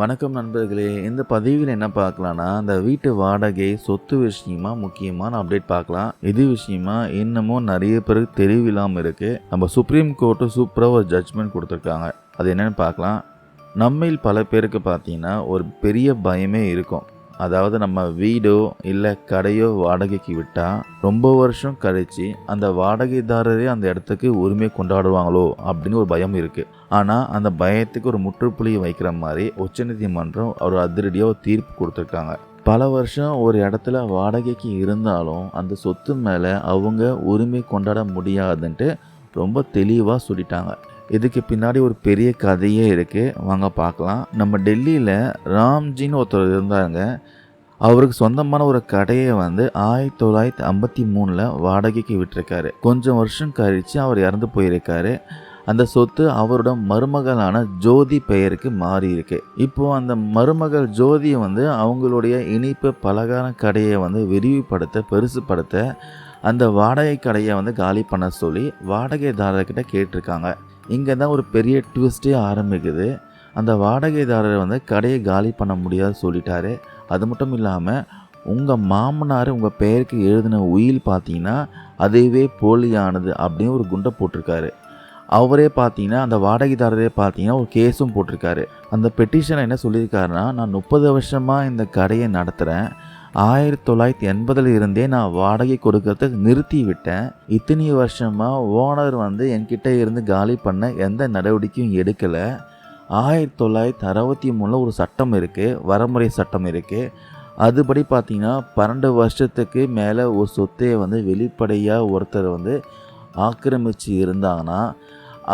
வணக்கம் நண்பர்களே. இந்த பதிவில் என்ன பார்க்கலாம்னா இந்த வீட்டு வாடகை சொத்து விஷயமா முக்கியமான அப்டேட் பார்க்கலாம். இது விஷயமா இன்னமும் நிறைய பேருக்கு தெரிவில்லாமல் இருக்குது நம்ம சுப்ரீம் கோர்ட்டு சூப்பராக ஒரு ஜட்ஜ்மெண்ட் கொடுத்துருக்காங்க. அது என்னென்னு பார்க்கலாம். நம்மில் பல பேருக்கு பார்த்தீங்கன்னா ஒரு பெரிய பயமே இருக்கும். அதாவது நம்ம வீடோ இல்லை கடையோ வாடகைக்கு விட்டால் ரொம்ப வருஷம் கழித்து அந்த வாடகைதாரரே அந்த இடத்துக்கு உரிமை கொண்டாடுவாங்களோ அப்படின்னு ஒரு பயம் இருக்குது ஆனால் அந்த பயத்துக்கு ஒரு முற்றுப்புள்ளி வைக்கிற மாதிரி உச்சநீதிமன்றம் ஒரு அதிரடியாக ஒரு தீர்ப்பு கொடுத்துருக்காங்க. பல வருஷம் ஒரு இடத்துல வாடகைக்கு இருந்தாலும் அந்த சொத்து மேலே அவங்க உரிமை கொண்டாட முடியாதுன்ட்டு ரொம்ப தெளிவாக சொல்லிட்டாங்க. இதுக்கு பின்னாடி ஒரு பெரிய கதையே இருக்குது வாங்க பார்க்கலாம். நம்ம டெல்லியில் ராம்ஜின்னு ஒருத்தர் இருந்தாங்க அவருக்கு சொந்தமான ஒரு கடையை வந்து ஆயிரத்தி தொள்ளாயிரத்தி ஐம்பத்தி மூணில் வாடகைக்கு விட்டுருக்காரு. கொஞ்சம் வருஷம் கழித்து அவர் இறந்து போயிருக்காரு. அந்த சொத்து அவரோட மருமகளான ஜோதி பெயருக்கு மாறி இருக்கு. இப்போ அந்த மருமகள் ஜோதியை வந்து அவங்களுடைய இனிப்பு பலகார கடையை வந்து விரிவுபடுத்த பெருசுப்படுத்த அந்த வாடகை கடையை வந்து காலி பண்ண சொல்லி வாடகைதாரர்கிட்ட கேட்டிருக்காங்க. இங்கே தான் ஒரு பெரிய ட்விஸ்ட்டே ஆரம்பிக்குது. அந்த வாடகைதாரர் வந்து கடையை காலி பண்ண முடியாது சொல்லிட்டாரு. அது மட்டும் இல்லாமல் உங்கள் மாமனார் உங்கள் பெயருக்கு எழுதின உயில் பார்த்தீங்கன்னா அதுவே போலியானது அப்படின்னு ஒரு குண்டை போட்டிருக்காரு. அவரே பார்த்தீங்கன்னா அந்த வாடகைதாரரே பார்த்தீங்கன்னா ஒரு கேஸும் போட்டிருக்காரு. அந்த பெட்டிஷனை என்ன சொல்லியிருக்காருன்னா நான் முப்பது வருஷமாக இந்த கடையை நடத்துகிறேன் ஆயிரத்தி தொள்ளாயிரத்தி எண்பதில் இருந்தே நான் வாடகை கொடுக்கறத நிறுத்தி விட்டேன் இத்தனை வருஷமாக ஓனர் வந்து என்கிட்ட இருந்து காலி பண்ண எந்த நடவடிக்கையும் எடுக்கலை. ஆயிரத்தி தொள்ளாயிரத்தி அறுபத்தி மூணில் ஒரு சட்டம் இருக்குது வரமுறை சட்டம் இருக்குது அதுபடி பார்த்தீங்கன்னா பன்னெண்டு வருஷத்துக்கு மேலே ஒரு சொத்தையை வந்து வெளிப்படையாக ஒருத்தர் வந்து ஆக்கிரமித்து இருந்தாங்கன்னா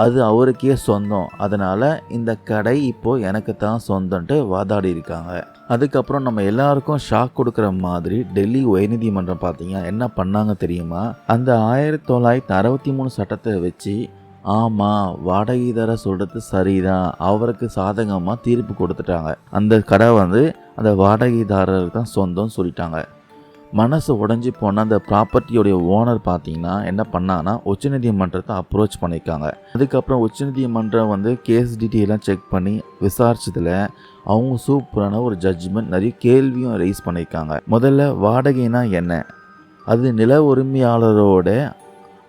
அது அவருக்கே சொந்தம். அதனால் இந்த கடை இப்போது எனக்கு தான் சொந்தன்ட்டு வாதாடி இருக்காங்க அதுக்கப்புறம் நம்ம எல்லாருக்கும் ஷாக் கொடுக்குற மாதிரி டெல்லி உயர்நீதிமன்றம் பார்த்தீங்கன்னா என்ன பண்ணாங்க தெரியுமா? அந்த ஆயிரத்தி தொள்ளாயிரத்தி அறுபத்தி மூணு சட்டத்தை வச்சு ஆமாம் வாடகைதார சொல்கிறது சரிதான். அவருக்கு சாதகமாக தீர்ப்பு கொடுத்துட்டாங்க. அந்த கடை வந்து அந்த வாடகைதாரருக்கு தான் சொந்தம்னு சொல்லிட்டாங்க. மனசு உடஞ்சி போன அந்த ப்ராப்பர்ட்டியோடைய ஓனர் பார்த்தீங்கன்னா என்ன பண்ணான்னா உச்சநீதிமன்றத்தை அப்ரோச் பண்ணியிருக்காங்க. அதுக்கப்புறம் உச்சநீதிமன்றம் வந்து கேஸ் டீட்டெயிலாம் செக் பண்ணி விசாரிச்சதில் அவங்க சூப்பரான ஒரு ஜட்ஜ்மெண்ட் நிறைய கேள்வியும் ரைஸ் பண்ணியிருக்காங்க. முதல்ல வாடகைனா என்ன? அது நில உரிமையாளரோட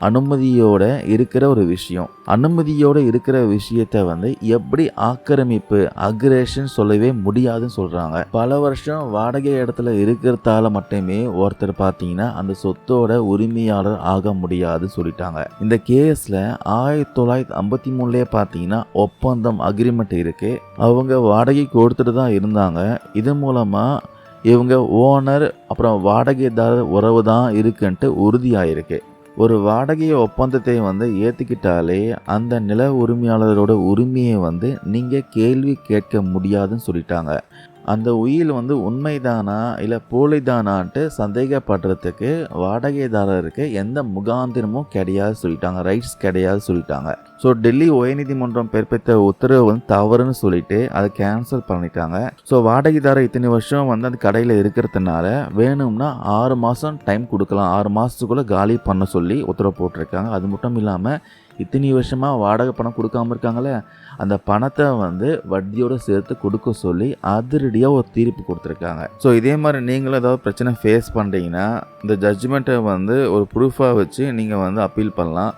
அனுமதியோட இருக்கிற ஒரு விஷயம். அனுமதியோட இருக்கிற விஷயத்த வந்து எப்படி ஆக்கிரமிப்பு அக்ரேஷன் சொல்லவே முடியாதுன்னு சொல்றாங்க. பல வருஷம் வாடகை இடத்துல இருக்கிறதால மட்டுமே ஒருத்தர் பார்த்தீங்கன்னா அந்த சொத்தோட உரிமையாளர் ஆக முடியாதுன்னு சொல்லிட்டாங்க. இந்த கேஸ்ல ஆயிரத்தி தொள்ளாயிரத்தி ஐம்பத்தி மூணுலயே பார்த்தீங்கன்னா ஒப்பந்தம் அக்ரிமெண்ட் இருக்கு. அவங்க வாடகை கொடுத்துட்டு தான் இருந்தாங்க. இது மூலமா இவங்க ஓனர் அப்புறம் வாடகைதாரர் உறவு தான் இருக்குன்ட்டு உறுதியாயிருக்கு. ஒரு வாடகை ஒப்பந்தத்தை வந்து ஏற்றுக்கிட்டாலே அந்த நில உரிமையாளரோட உரிமையை வந்து நீங்கள் கேள்வி கேட்க முடியாதுன்னு சொல்லிட்டாங்க. அந்த உயில் வந்து உண்மைதானா இல்லை போலிதானான்ட்டு சந்தேகப்படுறதுக்கு வாடகைதாரருக்கு எந்த முகாந்திரமும் கிடையாது சொல்லிட்டாங்க. ரைட்ஸ் கிடையாது சொல்லிட்டாங்க. ஸோ டெல்லி உயர்நீதிமன்றம் பிறப்பித்த உத்தரவு வந்து தவறுன்னு சொல்லிட்டு அதை கேன்சல் பண்ணிட்டாங்க. ஸோ வாடகைதாரர் இத்தனை வருஷம் வந்து அந்த கடையில் இருக்கிறதுனால வேணும்னா ஆறு மாதம் டைம் கொடுக்கலாம். ஆறு மாதத்துக்குள்ளே காலி பண்ண சொல்லி உத்தரவு போட்டிருக்காங்க. அது மட்டும் இல்லாமல் இத்தனை வருஷமாக வாடகை பணம் கொடுக்காம இருக்காங்களே அந்த பணத்தை வந்து வட்டியோடு சேர்த்து கொடுக்க சொல்லி அதிரடியாக ஒரு தீர்ப்பு கொடுத்துருக்காங்க. ஸோ இதே மாதிரி நீங்களும் ஏதாவது பிரச்சனை ஃபேஸ் பண்ணுறீங்கன்னா இந்த ஜட்ஜ்மெண்ட்டை வந்து ஒரு ப்ரூஃபாக வச்சு நீங்கள் வந்து அப்பீல் பண்ணலாம்.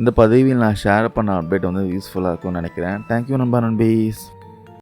இந்த பதவியில் நான் ஷேர் பண்ண அப்டேட் வந்து யூஸ்ஃபுல்லாக இருக்கும்னு நினைக்கிறேன். தேங்க்யூ நண்பா நண்பீஸ்.